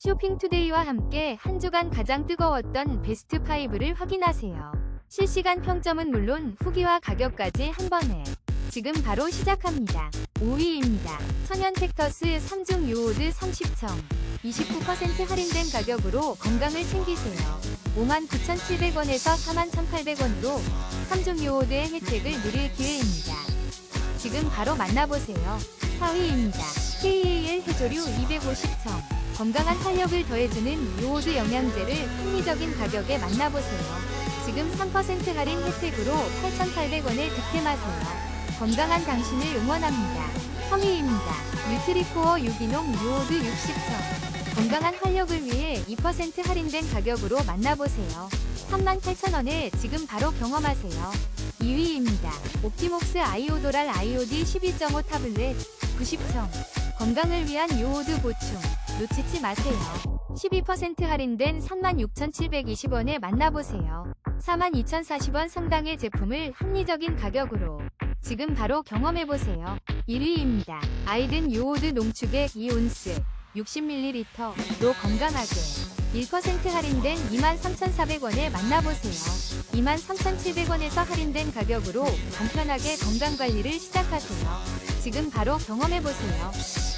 쇼핑투데이와 함께 한 주간 가장 뜨거웠던 베스트 5를 확인하세요. 실시간 평점은 물론 후기와 가격까지 한 번에 지금 바로 시작합니다. 5위입니다. 천연 팩터스 3중 요오드 30청 29% 할인된 가격으로 건강을 챙기세요. 59,700원에서 41,800원으로 3중 요오드의 혜택을 누릴 기회입니다. 지금 바로 만나보세요. 4위입니다. KAL 해조류 250청 건강한 활력을 더해주는 요오드 영양제를 합리적인 가격에 만나보세요. 지금 3% 할인 혜택으로 8,800원에 득템하세요. 건강한 당신을 응원합니다. 3위입니다. 뉴트리코어 유기농 요오드 60천 건강한 활력을 위해 2% 할인된 가격으로 만나보세요. 38,000원에 지금 바로 경험하세요. 2위입니다. 옵티목스 아이오도랄 아이오디 12.5 타블렛 90청 건강을 위한 요오드 보충 놓치지 마세요. 12% 할인된 36,720원에 만나보세요. 42,040원 상당의 제품을 합리적인 가격으로 지금 바로 경험해보세요. 1위입니다. 아이든 요오드 농축액 2온스 60ml로 건강하게 1% 할인된 23,400원에 만나보세요. 23,700원에서 할인된 가격으로 간편하게 건강관리를 시작하세요. 지금 바로 경험해보세요.